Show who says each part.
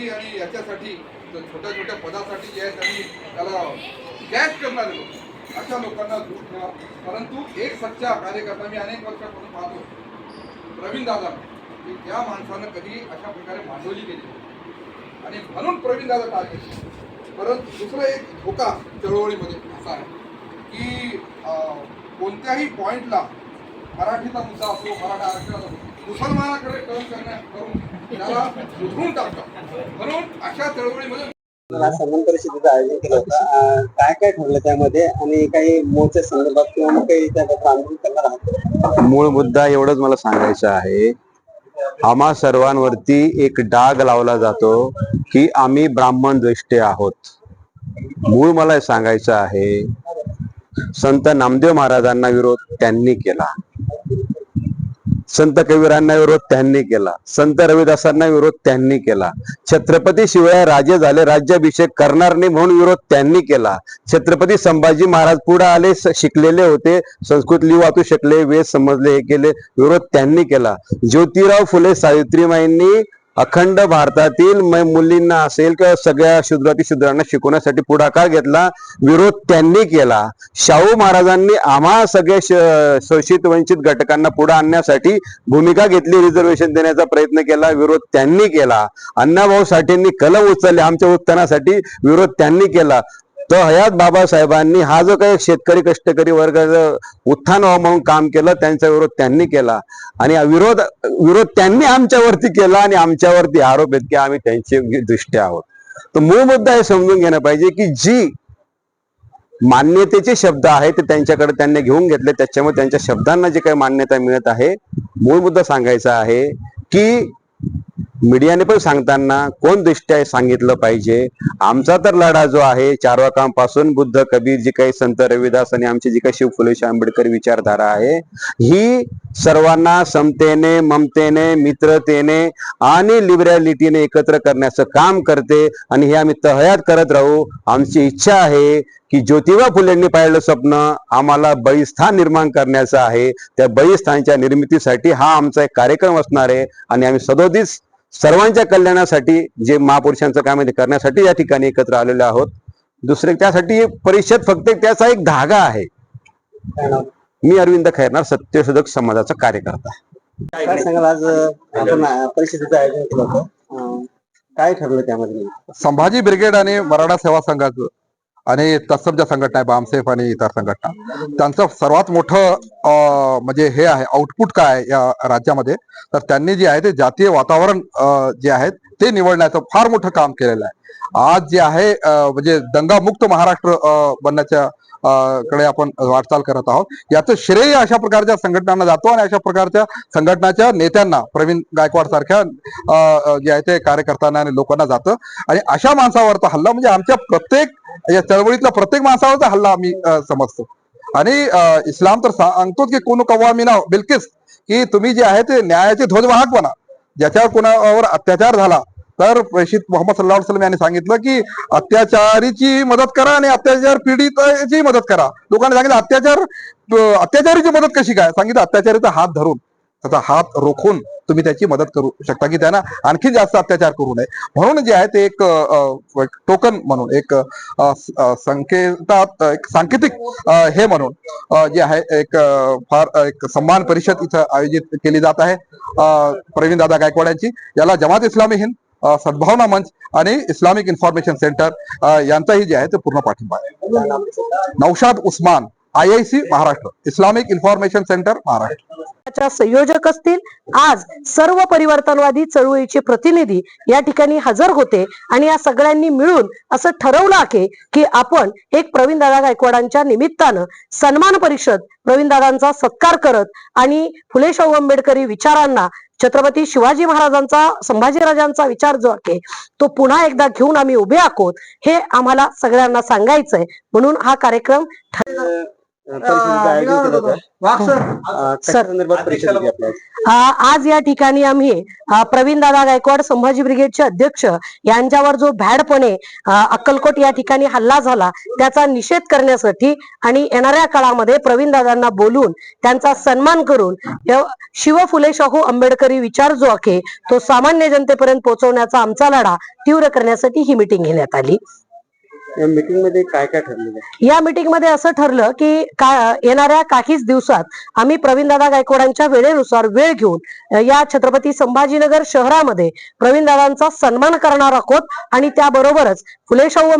Speaker 1: साठी आणि याच्यासाठी छोट्या छोट्या पदासाठी जे आहे त्यांनी त्याला कॅश करणारे लोक अशा लोकांना दूर ठेवा. परंतु एक सच्चा कार्यकर्ता मी अनेक वर्षापासून पाहतो प्रवीण दादा. की त्या माणसानं कधी अशा प्रकारे भांडवली केली आणि म्हणून प्रवीण दादा टार्गेट परंतु दुसरं एक धोका चळवळीमध्ये असा आहे की कोणत्याही पॉईंटला मराठीचा मुद्दा असो मराठा आरक्षणाचा असो, मुसलमानाकडे टर्न करण्या करून त्याला उधळून टाकतात म्हणून अशा चळवळीमध्ये
Speaker 2: संगम परिषदेचं आयोजन केलं होतं. काय काय ठरलं त्यामध्ये? आणि काही मोर्चा संदर्भात किंवा मग काही त्याबद्दल आंदोलन करणार आहात?
Speaker 3: मूळ मुद्दा एवढंच मला सांगायचं आहे. आम्हा सर्वांवरती एक डाग लावला जातो की आम्ही ब्राह्मण द्वेष्टे आहोत. मूळ मला सांगायचं आहे. संत नामदेव महाराजांना विरोध त्यांनी केला. संत कबीरांना विरोध त्यांनी केला. संत रविदासांना विरोध त्यांनी केला. छत्रपती शिवाय राजे झाले राज्याभिषेक करणार नाही म्हणून विरोध त्यांनी केला. छत्रपती संभाजी महाराज पुढे आले शिकलेले होते. संस्कृत लिहू वाचू शकले वेद समजले हे केले विरोध त्यांनी केला. ज्योतिराव फुले सावित्रीमाईंनी अखंड भारतातील मुलींना असेल किंवा सगळ्या शूद्राती शूद्रांना शिकवण्यासाठी पुढाकार घेतला विरोध त्यांनी केला. शाहू महाराजांनी आम्हा सगळ्या शोषित वंचित घटकांना पुढे आणण्यासाठी भूमिका घेतली रिझर्वेशन देण्याचा प्रयत्न केला विरोध त्यांनी केला. अण्णाभाऊ साठेंनी कलम उचलले आमच्या उत्थानासाठी विरोध त्यांनी केला. तर हयात बाबासाहेबांनी हा जो काही शेतकरी कष्टकरी वर्गाचं उत्थान व्हावं म्हणून काम केलं त्यांचा विरोध त्यांनी केला. आणि विरोध विरोध त्यांनी आमच्यावरती केला आणि आमच्यावरती आरोप आहेत की आम्ही त्यांचे दृष्ट्या आहोत. तर मूळ मुद्दा हे समजून घेणं पाहिजे की जी मान्यतेचे शब्द आहेत ते त्यांच्याकडे त्यांनी घेऊन घेतले त्याच्यामुळे त्यांच्या शब्दांना जे काही मान्यता मिळत आहे मूळ मुद्दा सांगायचा आहे की मीडियाने पण सांगताना कोण दृष्ट्या सांगितलं पाहिजे? आमचा तर लढा जो आहे चारवाकांपासून बुद्ध कबीर जी काही संत रविदास आणि आमची जी काही शिव फुलेश आंबेडकर विचारधारा आहे ही सर्वांना समतेने ममतेने मित्रतेने आणि लिबरॅलिटीने एकत्र करण्याचं काम करते आणि हे आम्ही तहयात करत राहू. आमची इच्छा आहे की ज्योतिबा फुलेंनी पाहिलं स्वप्न आम्हाला बळीस्थान निर्माण करण्याचं आहे. त्या बळीस्थानच्या निर्मितीसाठी हा आमचा एक कार्यक्रम असणार आहे आणि आम्ही सदोदित सर्वांच्या कल्याणासाठी जे महापुरुषांचं काम आहे ते करण्यासाठी या ठिकाणी एकत्र आलेलो आहोत. दुसरे त्यासाठी परिषद फक्त एक त्याचा एक धागा आहे? मी अरविंद खैरनार सत्यशोधक समाजाचा कार्यकर्ता
Speaker 2: काय सांगाल? आज अं, आपण अं, परिषदेचं आयोजन केलं होतं. अं, काय ठरलं त्यामध्ये?
Speaker 1: संभाजी ब्रिगेड आणि मराठा सेवा संघाचं आणि तत्सम ज्या संघटना आहे बामसेफ आणि इतर संघटना. त्यांचं सर्वात मोठं म्हणजे हे आहे आउटपुट काय आहे या राज्यामध्ये? तर त्यांनी जे आहे ते जातीय वातावरण जे आहे ते निवडण्याचं फार मोठं काम केलेलं आहे. आज जे आहे म्हणजे दंगामुक्त महाराष्ट्र बनण्याच्या कडे आपण वाटचाल करत आहोत. याचं श्रेय अशा प्रकारच्या संघटनांना जातो आणि अशा प्रकारच्या संघटनाच्या नेत्यांना प्रवीण गायकवाड सारख्या जे आहे ते कार्यकर्त्यांना आणि लोकांना जातं. आणि अशा माणसावरचा हल्ला म्हणजे आमच्या प्रत्येक या चळवळीतल्या प्रत्येक माणसावरचा हल्ला आम्ही समजतो. आणि इस्लाम तर सांगतोच की कोण कवामिना बिलकिस की तुम्ही जे आहे ते न्यायाचे ध्वजवाहक बना. ज्याच्यावर कोणावर अत्याचार झाला तर प्रेषित मोहम्मद सल्लाह वसलम यांनी सांगितलं की अत्याचारीची मदत करा आणि अत्याचार पीडिताची मदत करा. लोकांनी सांगितलं अत्याचार अत्याचारीची मदत कशी काय? सांगितलं अत्याचारीचा हात धरून त्याचा हात रोखून तुम्ही त्याची मदत करू शकता की त्यांना आणखी जास्त अत्याचार करू नये. म्हणून जे आहे ते एक टोकन म्हणून एक संकेतात एक सांकेतिक हे म्हणून जे आहे एक फार एक सन्मान परिषद इथं आयोजित केली जात आहे प्रवीण दादा गायकवाड यांची. याला जमात इस्लामी हिंद सद्भावना मंच आणि इस्लामिक इन्फॉर्मेशन सेंटर यांचाही जे आहे ते पूर्ण पाठिंबा आहे. Naushad Usman I I C Maharashtra Islamic information centre Maharashtra.
Speaker 4: संयोजक असतील. आज सर्व परिवर्तनवादी चळवळीचे प्रतिनिधी या ठिकाणी हजर होते आणि या सगळ्यांनी मिळून असं ठरवलं आहे की आपण एक प्रवीणदादा गायकवाडांच्या निमित्तानं सन्मान परिषद प्रवीणदादांचा सत्कार करत आणि फुले शाहू आंबेडकरी विचारांना छत्रपती शिवाजी महाराजांचा संभाजीराजांचा विचार जो आहे तो पुन्हा एकदा घेऊन आम्ही उभे आहोत हे आम्हाला सगळ्यांना सांगायचंय. म्हणून हा कार्यक्रम आज या ठिकाणी आम्ही प्रवीण दादा गायकवाड संभाजी ब्रिगेडचे अध्यक्ष यांच्यावर जो भॅडपणे अक्कलकोट या ठिकाणी हल्ला झाला त्याचा निषेध करण्यासाठी आणि येणाऱ्या काळामध्ये प्रवीण दादांना बोलून त्यांचा सन्मान करून य- शिव फुले शाहू आंबेडकरी विचार जो आहे तो सामान्य जनतेपर्यंत पोहोचवण्याचा आमचा लढा तीव्र करण्यासाठी ही मिटिंग घेण्यात आली.
Speaker 2: या मीटिंगमध्ये काय काय ठरलेलं आहे?
Speaker 4: या मीटिंगमध्ये असं ठरलं की का येणाऱ्या काहीच दिवसात आम्ही प्रवीणदादा गायकवाडांच्या वेळेनुसार वेळ घेऊन या छत्रपती संभाजीनगर शहरामध्ये प्रवीणदादांचा सन्मान करणार आहोत आणि त्याबरोबरच फुले शाहू